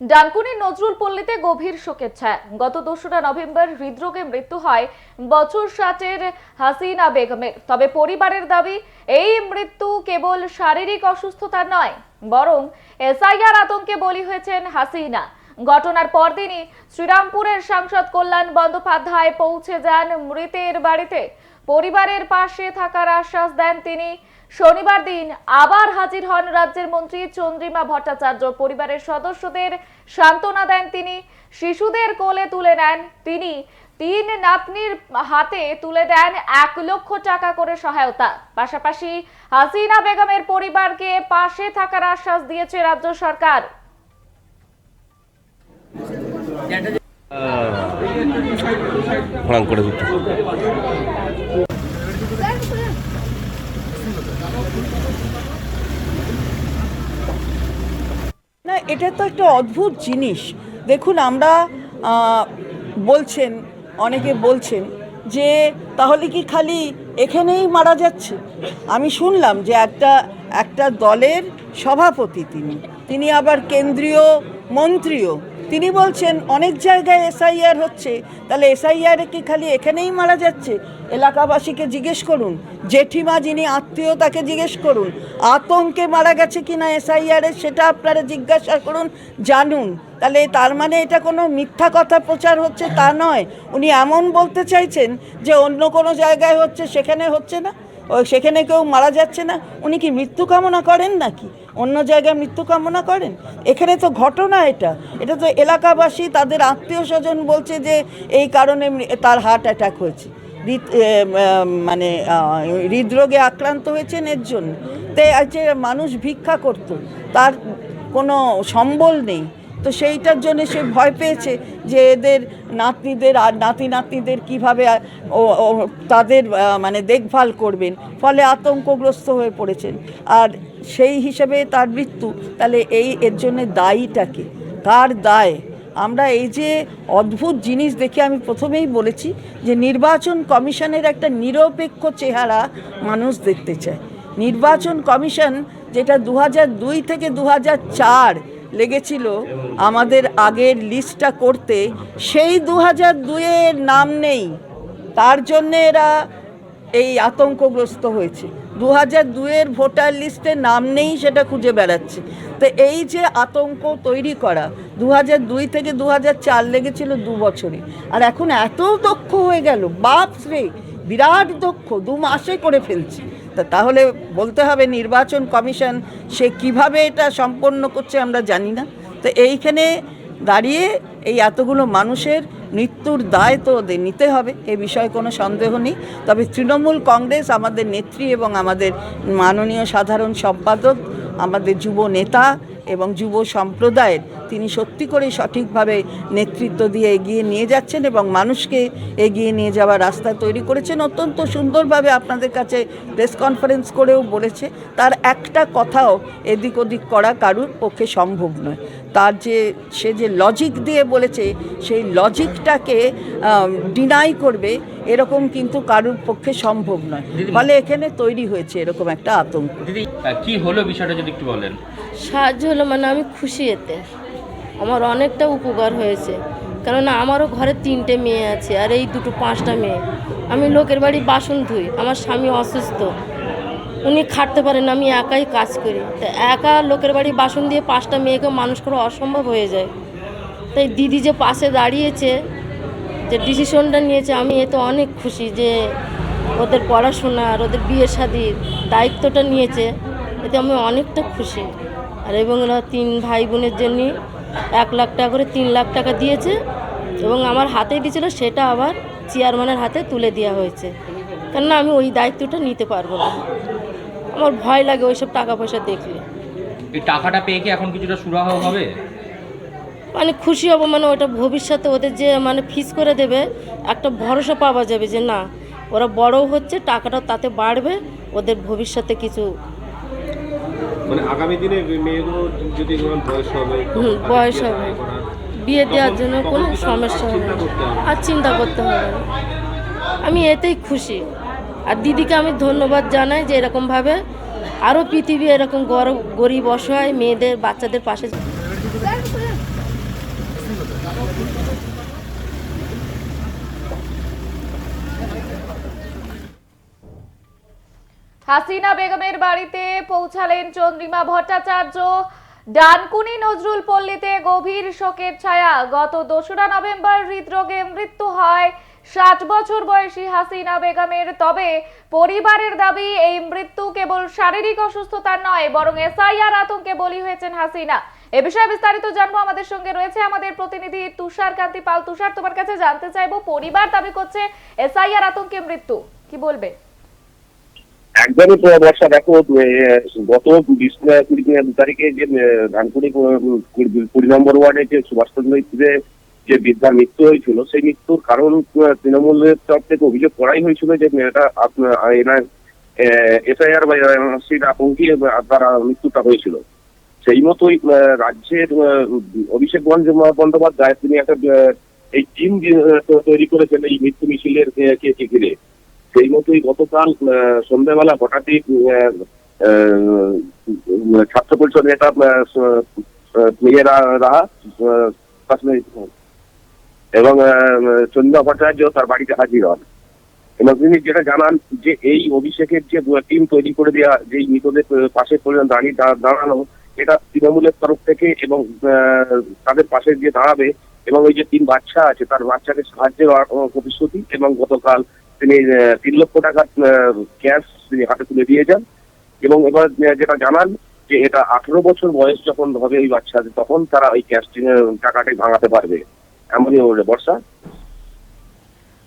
ডানকুনির নজরুল পল্লীতে গভীর শোকের ছায়া। গত দোসরা নভেম্বর হৃদরোগে মৃত্যু হয় বছর ষাটের হাসিনা বেগমের। তবে পরিবারের দাবি, এই মৃত্যু কেবল শারীরিক অসুস্থতা নয়, বরং এসআইআর আতঙ্কে বলি হয়েছেন হাসিনা। ঘটনার পরদিনই শ্রীরামপুরের সাংসদ কল্যাণ বন্দ্যোপাধ্যায় পৌঁছে যান মৃতের বাড়িতে। পরিবারের পাশে থাকার আশ্বাস দেন তিনি। শনিবার দিন আবার হাজির হন রাজ্যের মন্ত্রী চন্দ্রিমা ভট্টাচার্য। পরিবারের সদস্যদের সান্ত্বনা দেন তিনি। শিশুদের কোলে তুলে নেন তিনি। তিন নাতনির হাতে তুলে দেন এক লক্ষ টাকা করে সহায়তা। পাশাপাশি হাসিনা বেগমের পরিবারকে পাশে থাকার আশ্বাস দিয়েছে রাজ্য সরকার। ফড়াং করে দুটো না, এটা তো একটা অদ্ভুত জিনিস। দেখুন, আমরা বলছেন, অনেকে বলছেন যে, তাহলে কি খালি এখানেই মারা যাচ্ছে? আমি শুনলাম যে একটা একটা দলের সভাপতি তিনি। তিনি আবার কেন্দ্রীয় মন্ত্রীও। তিনি বলছেন, অনেক জায়গায় এসআইআর হচ্ছে। তাহলে এসআইআর কি খালি এখানেই মারা যাচ্ছে? এলাকাবাসীকে জিজ্ঞেস করুন। জেঠিমা যিনি আত্মীয়, তাকে জিজ্ঞেস করুন। আতঙ্কে মারা গেছে কি না এসআইআরের সেটা আপনারা জিজ্ঞাসা করুন, জানুন। তাহলে তার মানে এটা কোনো মিথ্যা কথা প্রচার হচ্ছে তা নয়। উনি এমন বলতে চাইছেন যে অন্য কোনো জায়গায় হচ্ছে, সেখানে হচ্ছে না। ও সেখানে কেউ মারা যাচ্ছে না। উনি কি মৃত্যু কামনা করেন নাকি? অন্য জায়গায় মৃত্যু কামনা করেন? এখানে তো ঘটনা এটা। এটা তো এলাকাবাসী, তাদের আত্মীয় স্বজন বলছে যে এই কারণে তার হার্ট অ্যাটাক হয়েছে। মানে হৃদরোগে আক্রান্ত হয়েছেন এর জন্য। তাই যে মানুষ ভিক্ষা করত, তার কোনো সম্বল নেই। তো সেইটার জন্য সে ভয় পেয়েছে যে এদের নাতনিদের আর নাতি নাতনিদের কীভাবে তাদের মানে দেখভাল করবেন। ফলে আতঙ্কগ্রস্ত হয়ে পড়েছেন। আর সেই হিসেবে তার মৃত্যু, তাহলে এই এর জন্য দায়ীটাকে কার দায়। আমরা এই যে অদ্ভুত জিনিস দেখে আমি প্রথমেই বলেছি যে নির্বাচন কমিশনের একটা নিরপেক্ষ চেহারা মানুষ দেখতে চায়। নির্বাচন কমিশন যেটা দু দুই থেকে দু চার লেগেছিল আমাদের আগের লিস্টটা করতে, সেই দু হাজার দুইয়ের নাম নেই। তার জন্যে এরা এই আতঙ্কগ্রস্ত হয়েছে। দু হাজার দুইয়ের ভোটার লিস্টে নাম নেই সেটা খুঁজে বেড়াচ্ছে। তো এই যে আতঙ্ক তৈরি করা দু হাজার দুই থেকে দু হাজার চার লেগেছিল দু বছরে। আর এখন এত দক্ষ হয়ে গেল, বাপ রে, বিরাট দক্ষ, দু মাসে করে ফেলছে। তা তাহলে বলতে হবে নির্বাচন কমিশন সে কীভাবে এটা সম্পন্ন করছে আমরা জানি না। তো এইখানে দাঁড়িয়ে এই এতগুলো মানুষের মৃত্যুর দায় তো ওদের নিতে হবে, এ বিষয়ে কোনো সন্দেহ নেই। তবে তৃণমূল কংগ্রেস আমাদের নেত্রী এবং আমাদের মাননীয় সাধারণ সম্পাদক, আমাদের যুব নেতা এবং যুব সম্প্রদায়ের তিনি সত্যি করেই সঠিকভাবে নেতৃত্ব দিয়ে এগিয়ে নিয়ে যাচ্ছেন এবং মানুষকে এগিয়ে নিয়ে যাওয়ার রাস্তা তৈরি করেছেন। অত্যন্ত সুন্দরভাবে আপনাদের কাছে প্রেস কনফারেন্স করেও বলেছে, তার একটা কথাও এদিক ওদিক করা কারুর পক্ষে সম্ভব নয়। তার যে, সে যে লজিক দিয়ে বলেছে, সেই লজিকটাকে ডিনাই করবে এরকম কিন্তু কারুর পক্ষে সম্ভব নয়। ফলে এখানে তৈরি হয়েছে এরকম একটা আতঙ্ক। দিদি কি হলো বিষয়টা যদি একটু বলেন? সাহায্য হলো মানে আমি খুশি এতে। আমার অনেকটা উপকার হয়েছে। কেননা আমারও ঘরে তিনটে মেয়ে আছে আর এই দুটো পাঁচটা মেয়ে। আমি লোকের বাড়ি বাসন ধুই আমার স্বামী অসুস্থ। উনি খাটতে পারেন আমি একাই কাজ করি। তা একা লোকের বাড়ি বাসন দিয়ে পাঁচটা মেয়েকে মানুষ করা অসম্ভব হয়ে যায়। তাই দিদি যে পাশে দাঁড়িয়েছে যে ডিসিশনটা নিয়েছে, আমি এতে অনেক খুশি যে ওদের পড়াশোনার ওদের বিয়ে শাদির দায়িত্বটা নিয়েছে, এতে আমি অনেকটা খুশি। আর এবং ওরা তিন ভাই বোনের জন্য এক লাখ টাকা করে তিন লাখ টাকা দিয়েছে এবং আমার হাতেই দিয়েছিল, সেটা আবার চেয়ারম্যানের হাতে তুলে দেওয়া হয়েছে। কেননা আমি ওই দায়িত্বটা নিতে পারব না। আমার ভয় লাগে ওইসব টাকা পয়সা দেখলে। এই টাকাটা পেয়ে কি এখন কিছুটা সুরাহ হবে? মানে খুশি হব মানে ওটা ভবিষ্যতে ওদের যে মানে ফিস করে দেবে একটা ভরসা পাওয়া যাবে যে না ওরা বড়ও হচ্ছে টাকাটা তাতে বাড়বে ওদের ভবিষ্যতে কিছু মানে আগামী দিনে মেয়েগুলো যদি বয়স হবে হুম, বয়স হবে বিয়ে দেওয়ার জন্য কোনো সমস্যা হবে। আর চিন্তা করতে হবে। আমি এতেই খুশি আর দিদিকে আমি ধন্যবাদ জানাই যে এরকমভাবে আরও পৃথিবী এরকম গর- গরিব অসহায় মেয়েদের বাচ্চাদের পাশে হাসিনা বেগমের বাড়িতে পৌঁছালেন চন্দ্রিমা ভট্টাচার্য। ডানকুনি নজরুল পল্লীতে গভীর শোকের ছায়া। গত দোসরা নভেম্বর হৃদরোগে মৃত্যু হয়। ষাট বছর বয়সী হাসিনা বেগমের। তবে পরিবারের দাবি, এই মৃত্যু কেবল শারীরিক অসুস্থতা নয়, বরং এসআইআর আতঙ্কে বলি হয়েছেন হাসিনা। এ বিষয়ে বিস্তারিত জানব আমাদের সঙ্গে রয়েছে আমাদের প্রতিনিধি তুষার কান্তি পাল। তুষার, তোমার কাছে জানতে চাইব, পরিবার দাবি করছে এসআইআর আতঙ্কে মৃত্যু। কি বলবে? একদমই বর্ষা দেখো গত বিশ কুড়ি দু তারিখে যে ধানকুড়ি কুড়ি- নম্বর ওয়ার্ডে যে সুভাষচন্দ্র স্ত্রীতে যে বৃদ্ধার মৃত্যু হয়েছিল, সেই মৃত্যুর কারণ তৃণমূলের তরফ থেকে অভিযোগ করাই হয়েছিল যে মেয়েটা এনার এফআইআর বা আতঙ্কে তারা মৃত্যুটা হয়েছিল। সেই মতোই রাজ্যের অভিষেক বন্দ্যোপাধ্যায়, তিনি একটা এই টিম তৈরি করেছেন এই মৃত্যু মিছিলের কে ঘিরে। সেই মতোই গতকাল সন্ধ্যাবেলা হঠাৎই ছাত্র পরিষদ নেতা রাহা এবং চন্দ্রা ভট্টাচার্য তার বাড়িতে হাজির হন। এবং তিনি যেটা জানান যে এই অভিষেকের যে টিম তৈরি করে দেওয়া যে মৃতদের পাশে দাঁড়িয়ে দাঁড়ানো এটা তৃণমূলের তরফ থেকে এবং তাদের পাশে যে দাঁড়াবে এবং ওই যে তিন বাচ্চা আছে, তার বাচ্চাকে সাহায্যের প্রতিশ্রুতি এবং গতকাল তিনি তিন লক্ষ টাকার ক্যাশ তিনি হাতে তুলে দিয়ে যান এবং এবার যেটা জানান যে এটা আঠারো বছর বয়স যখন হবে ওই বাচ্চাদের, তখন তারা ওই ক্যাশ টাকাটাই ভাঙাতে পারবে। এমনই ওর বর্ষা।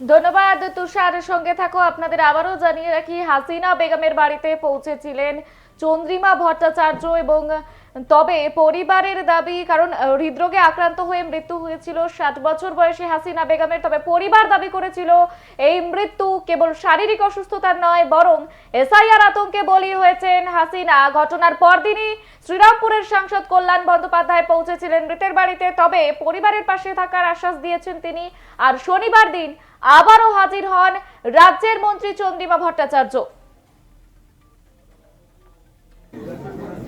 ধন্যবাদ, তুষার। সঙ্গে থাকো, আপনাদের আবারও জানিয়ে রাখি, হাসিনা বেগমের বাড়িতে পৌঁছেছিলেন চন্দ্রিমা ভট্টাচার্য এবং, তবে পরিবারের দাবি, কারণ হৃদরোগে আক্রান্ত হয়ে মৃত্যু হয়েছিল ষাট বছর বয়সী হাসিনা বেগমের, তবে পরিবার দাবি করেছিল, এই মৃত্যু কেবল শারীরিক অসুস্থতার নয়, বরং এসআইআর আতঙ্কে বলি হয়েছেন হাসিনা। ঘটনার পরদিনই শ্রীরামপুরের সাংসদ কল্যাণ বন্দ্যোপাধ্যায় পৌঁছেছিলেন মৃতের বাড়িতে, তবে পরিবারের পাশে থাকার আশ্বাস দিয়েছেন তিনি। আর শনিবার দিন আবারও হাজির হন রাজ্যের মন্ত্রী চন্দ্রিমা ভট্টাচার্য।